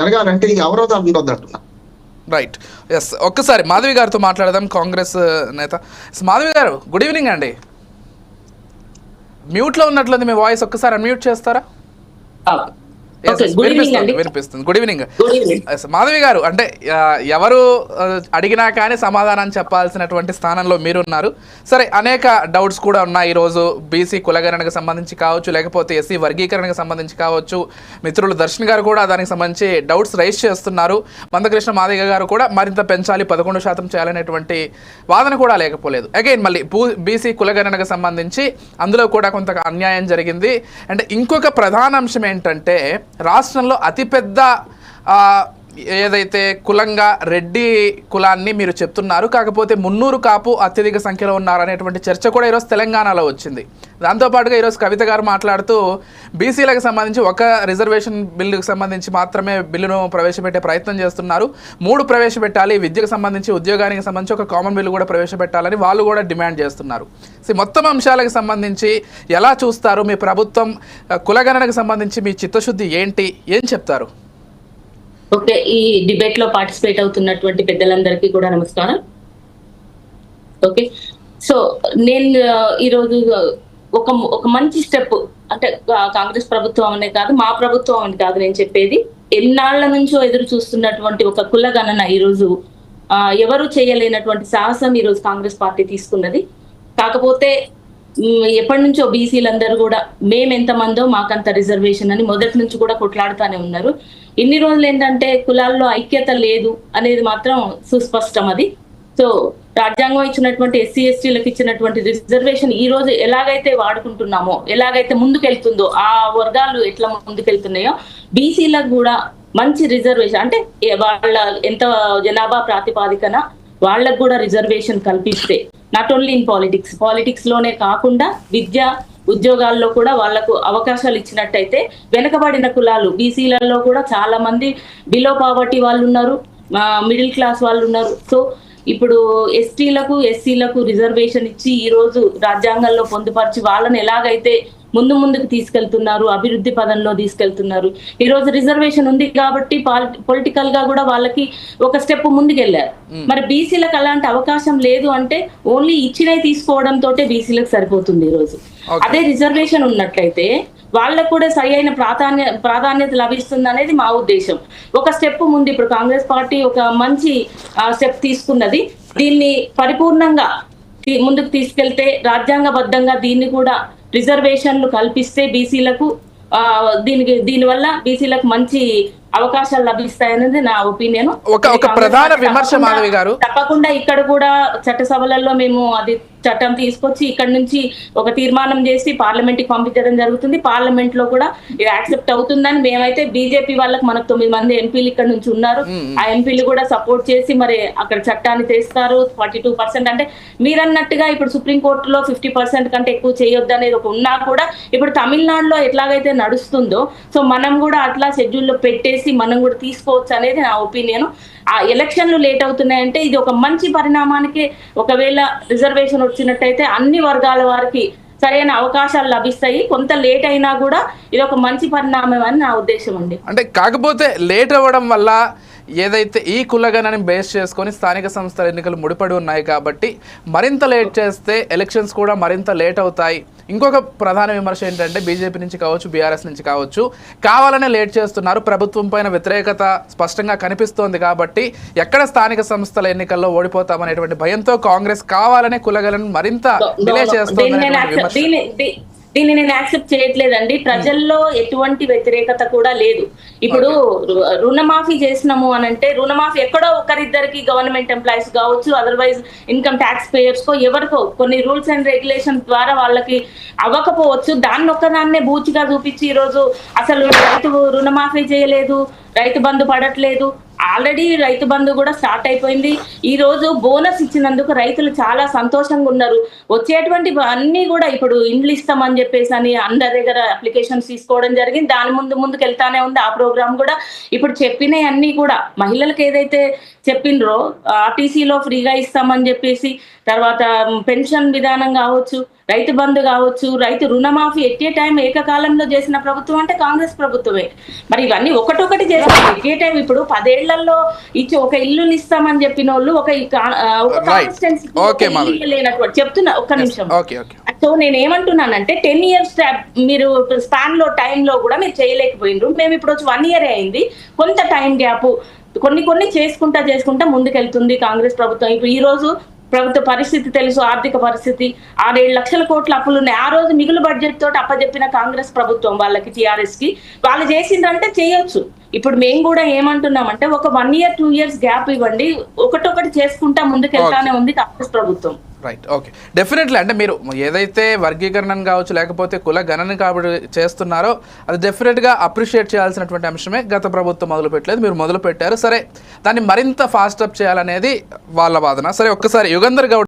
జరగాలంటే ఈ అవరోధాలు ఉండొద్దు అంటున్నా రైట్ ఎస్ ఒక్కసారి మాధవి గారితో మాట్లాడదాం కాంగ్రెస్ నేత. ఎస్, మాధవి గారు గుడ్ ఈవినింగ్ అండి. మ్యూట్లో ఉన్నట్లుంది మీ వాయిస్ ఒక్కసారి అన్మ్యూట్ చేస్తారా? వినిపిస్తుంది అండి. వినిపిస్తుంది గుడ్ ఈవినింగ్ మాధవి గారు అంటే ఎవరు అడిగినా కానీ సమాధానం చెప్పాల్సినటువంటి స్థానంలో మీరున్నారు. సరే అనేక డౌట్స్ కూడా ఉన్నాయి ఈరోజు. బీసీ కులగణనకు సంబంధించి కావచ్చు లేకపోతే ఎస్సీ వర్గీకరణకు సంబంధించి కావచ్చు. మిత్రులు దర్శన్ గారు కూడా దానికి సంబంధించి డౌట్స్ రైజ్ చేస్తున్నారు. మందకృష్ణ మాదిగ గారు కూడా మరింత పెంచాలి పదకొండు శాతం చేయాలనేటువంటి వాదన కూడా లేకపోలేదు. అగైన్ మళ్ళీ భూ బీసీ కులగణనకు సంబంధించి అందులో కూడా కొంత అన్యాయం జరిగింది. అంటే ఇంకొక ప్రధాన అంశం ఏంటంటే రాష్ట్రంలో అతిపెద్ద ఏదైతే కులంగా రెడ్డి కులాన్ని మీరు చెప్తున్నారు కాకపోతే మున్నూరు కాపు అత్యధిక సంఖ్యలో ఉన్నారు అనేటువంటి చర్చ కూడా ఈరోజు తెలంగాణలో వచ్చింది. దాంతోపాటుగా ఈరోజు కవిత గారు మాట్లాడుతూ బీసీలకు సంబంధించి ఒక రిజర్వేషన్ బిల్లుకు సంబంధించి మాత్రమే బిల్లును ప్రవేశపెట్టే ప్రయత్నం చేస్తున్నారు. మూడు ప్రవేశపెట్టాలి విద్యకు సంబంధించి ఉద్యోగానికి సంబంధించి ఒక కామన్ బిల్లు కూడా ప్రవేశపెట్టాలని వాళ్ళు కూడా డిమాండ్ చేస్తున్నారు. సో మొత్తం అంశాలకు సంబంధించి ఎలా చూస్తారు మీ ప్రభుత్వం? కులగణనకు సంబంధించి మీ చిత్తశుద్ధి ఏంటి? ఏం చెప్తారు? ఓకే ఈ డిబేట్లో పార్టిసిపేట్ అవుతున్నటువంటి పెద్దలందరికీ కూడా నమస్కారం. ఓకే సో నేను ఈరోజు ఒక ఒక మంచి స్టెప్ అంటే కాంగ్రెస్ ప్రభుత్వం అనే కాదు మా ప్రభుత్వం అని కాదు నేను చెప్పేది. ఎన్నాళ్ళ నుంచో ఎదురు చూస్తున్నటువంటి ఒక కుల గణన ఈరోజు ఆ, ఎవరు చేయలేనటువంటి సాహసం ఈరోజు కాంగ్రెస్ పార్టీ తీసుకున్నది. కాకపోతే ఎప్పటి నుంచో బీసీలందరూ కూడా మేము ఎంతమందో మాకంత రిజర్వేషన్ అని మొదటి నుంచి కూడా కొట్లాడుతానే ఉన్నారు. ఇన్ని రోజులు ఏంటంటే కులాల్లో ఐక్యత లేదు అనేది మాత్రం సుస్పష్టం అది. సో రాజ్యాంగం ఇచ్చినటువంటి ఎస్సీ ఎస్టీలకు ఇచ్చినటువంటి రిజర్వేషన్ ఈ రోజు ఎలాగైతే వాడుకుంటున్నామో ఎలాగైతే ముందుకెళ్తుందో ఆ వర్గాలు ఎట్లా ముందుకెళ్తున్నాయో బీసీలకు కూడా మంచి రిజర్వేషన్ అంటే వాళ్ళ ఎంత జనాభా ప్రాతిపాదికన వాళ్ళకు కూడా రిజర్వేషన్ కల్పిస్తే నాట్ ఓన్లీ ఇన్ పాలిటిక్స్ పాలిటిక్స్లోనే కాకుండా విద్య ఉద్యోగాల్లో కూడా వాళ్ళకు అవకాశాలు ఇచ్చినట్టయితే వెనుకబడిన కులాలు బీసీలలో కూడా చాలా మంది బిలో పావర్టీ వాళ్ళు ఉన్నారు మిడిల్ క్లాస్ వాళ్ళు ఉన్నారు సో ఇప్పుడు ఎస్టీలకు ఎస్సీలకు రిజర్వేషన్ ఇచ్చి ఈ రోజు రాజ్యాంగంలో పొందుపరిచి వాళ్ళని ఎలాగైతే ముందు ముందుకు తీసుకెళ్తున్నారు అభివృద్ధి పదంలో తీసుకెళ్తున్నారు. ఈ రోజు రిజర్వేషన్ ఉంది కాబట్టి పొలిటికల్గా కూడా వాళ్ళకి ఒక స్టెప్ ముందుకెళ్ళారు మరి బీసీలకు అలాంటి అవకాశం లేదు అంటే ఓన్లీ ఇచ్చినవి తీసుకోవడం తోటే బీసీలకు సరిపోతుంది ఈ రోజు. అదే రిజర్వేషన్ ఉన్నట్లయితే వాళ్ళకు కూడా సరి అయిన ప్రాధాన్య ప్రాధాన్యత లభిస్తుంది అనేది మా ఉద్దేశం. ఒక స్టెప్ ముందు ఇప్పుడు కాంగ్రెస్ పార్టీ ఒక మంచి స్టెప్ తీసుకున్నది. దీన్ని పరిపూర్ణంగా ముందుకు తీసుకెళ్తే రాజ్యాంగబద్ధంగా దీన్ని కూడా రిజర్వేషన్లు కల్పిస్తే బీసీలకు ఆ, దీనికి దీనివల్ల బీసీలకు మంచి అవకాశాలు లభిస్తాయనేది నా ఒపీనియన్ ఒక- ఒక ప్రధాన విమర్శ మాధవి గారు. తప్పకుండా ఇక్కడ కూడా చట్టసభలలో మేము అది చట్టం తీసుకొచ్చి ఇక్కడ నుంచి ఒక తీర్మానం చేసి పార్లమెంట్కి పంపించడం జరుగుతుంది. పార్లమెంట్లో కూడా ఇది యాక్సెప్ట్ అవుతుందని మేమైతే బీజేపీ వాళ్ళకి మనకు తొమ్మిది మంది ఎంపీలు ఇక్కడ నుంచి ఉన్నారు. ఆ ఎంపీలు కూడా సపోర్ట్ చేసి మరి అక్కడ చట్టాన్ని తెస్తారు. ఫార్టీ టూ పర్సెంట్ అంటే మీరన్నట్టుగా ఇప్పుడు సుప్రీం కోర్టులో ఫిఫ్టీ పర్సెంట్ కంటే ఎక్కువ చేయొద్దు అనేది ఒక ఉన్నా కూడా ఇప్పుడు తమిళనాడులో ఎట్లాగైతే నడుస్తుందో సో మనం కూడా అట్లా షెడ్యూల్లో పెట్టేసి మనం కూడా తీసుకోవచ్చు అనేది నా ఒపీనియన్. ఆ ఎలక్షన్లు లేట్ అవుతున్నాయంటే ఇది ఒక మంచి పరిణామానికి ఒకవేళ రిజర్వేషన్ వచ్చినట్టయితే అన్ని వర్గాల వారికి సరైన అవకాశాలు లభిస్తాయి. కొంత లేట్ అయినా కూడా ఇది ఒక మంచి పరిణామం అని నా ఉద్దేశం అండి. అంటే కాకపోతే లేట్ అవ్వడం వల్ల ఏదైతే ఈ కులగణని బేస్ చేసుకొని స్థానిక సంస్థల ఎన్నికలు ముడిపడి ఉన్నాయి కాబట్టి మరింత లేట్ చేస్తే ఎలక్షన్స్ కూడా మరింత లేట్ అవుతాయి. ఇంకొక ప్రధాన విమర్శ ఏంటంటే బీజేపీ నుంచి కావచ్చు బీఆర్ఎస్ నుంచి కావచ్చు కావాలనే లేట్ చేస్తున్నారు. ప్రభుత్వం పైన వ్యతిరేకత స్పష్టంగా కనిపిస్తోంది కాబట్టి ఎక్కడ స్థానిక సంస్థల ఎన్నికల్లో ఓడిపోతామనేటువంటి భయంతో కాంగ్రెస్ కావాలనే కులగలను మరింత డిలే చేస్తోంది దీన్ని నేను యాక్సెప్ట్ చేయట్లేదండి. ప్రజల్లో ఎటువంటి వ్యతిరేకత కూడా లేదు. ఇప్పుడు రుణమాఫీ చేసినాము అని అంటే రుణమాఫీ ఎక్కడో ఒకరిద్దరికి గవర్నమెంట్ ఎంప్లాయీస్ కావచ్చు అదర్వైజ్ ఇన్కమ్ ట్యాక్స్ పేయర్స్ కో ఎవరికో కొన్ని రూల్స్ అండ్ రెగ్యులేషన్స్ ద్వారా వాళ్ళకి అవ్వకపోవచ్చు. దాన్ని ఒక్కదాన్నే బూచిగా చూపించి ఈ రోజు అసలు రైతు రుణమాఫీ చేయలేదు రైతు బంధు పడట్లేదు ఆల్రెడీ రైతు బంధు కూడా స్టార్ట్ అయిపోయింది. ఈ రోజు బోనస్ ఇచ్చినందుకు రైతులు చాలా సంతోషంగా ఉన్నారు. వచ్చేటువంటి అన్ని కూడా ఇప్పుడు ఇండ్లు ఇస్తామని చెప్పేసి అని అందరి దగ్గర అప్లికేషన్స్ తీసుకోవడం జరిగింది. దాని ముందు ముందుకు వెళ్తానే ఉంది. ఆ ప్రోగ్రామ్ కూడా ఇప్పుడు చెప్పినవి అన్ని కూడా. మహిళలకు ఏదైతే చెప్పిండ్రో ఆర్టీసీలో ఫ్రీగా ఇస్తామని చెప్పేసి తర్వాత పెన్షన్ విధానం కావచ్చు రైతు బంధు కావచ్చు రైతు రుణమాఫీ ఎట్ ఏ టైం ఏకకాలంలో చేసిన ప్రభుత్వం అంటే కాంగ్రెస్ ప్రభుత్వమే. మరి ఇవన్నీ ఒకటొకటి చేస్తారు. ఎట్ ఏ టైం ఇప్పుడు పదేళ్ళలో ఇచ్చి ఒక ఇల్లుని ఇస్తామని చెప్పిన వాళ్ళు ఒక. ఇల్లు లేనటువంటి చెప్తున్నా ఒక్క నిమిషం. సో నేను ఏమంటున్నానంటే టెన్ ఇయర్స్ మీరు స్పాన్లో time లో కూడా మీరు చేయలేకపోయిండ్రు మేము ఇప్పుడు వచ్చి వన్ ఇయర్ అయింది. కొంత టైం గ్యాప్ కొన్ని కొన్ని చేసుకుంటా చేసుకుంటా ముందుకెళ్తుంది కాంగ్రెస్ ప్రభుత్వం. ఇప్పుడు ఈ రోజు ప్రభుత్వ పరిస్థితి తెలుసు ఆర్థిక పరిస్థితి. ఆరేడు లక్షల కోట్ల అప్పులు ఉన్నాయి ఆ రోజు మిగులు బడ్జెట్ తోటి అప్పచెప్పిన కాంగ్రెస్ ప్రభుత్వం వాళ్ళకి టిఆర్ఎస్కి వాళ్ళు చేసిందంటే చేయొచ్చు. ఇప్పుడు మేము కూడా ఏమంటున్నామంటే ఒక one year two years gap ఇవ్వండి. ఒకటొకటి చేసుకుంటా ముందుకెళ్తానే ఉంది కాంగ్రెస్ ప్రభుత్వం. రైట్ ఓకే డెఫినెట్లీ అంటే మీరు ఏదైతే వర్గీకరణ కావచ్చు లేకపోతే కుల గణన కాబట్టి చేస్తున్నారో అది డెఫినెట్గా అప్రిషియేట్ చేయాల్సినటువంటి అంశమే గత ప్రభుత్వం మొదలుపెట్టలేదు మీరు మొదలుపెట్టారు. సరే దాన్ని మరింత ఫాస్ట్ అప్ చేయాలనేది వాళ్ళ వాదన. సరే ఒక్కసారి యుగంధర్ గౌడ్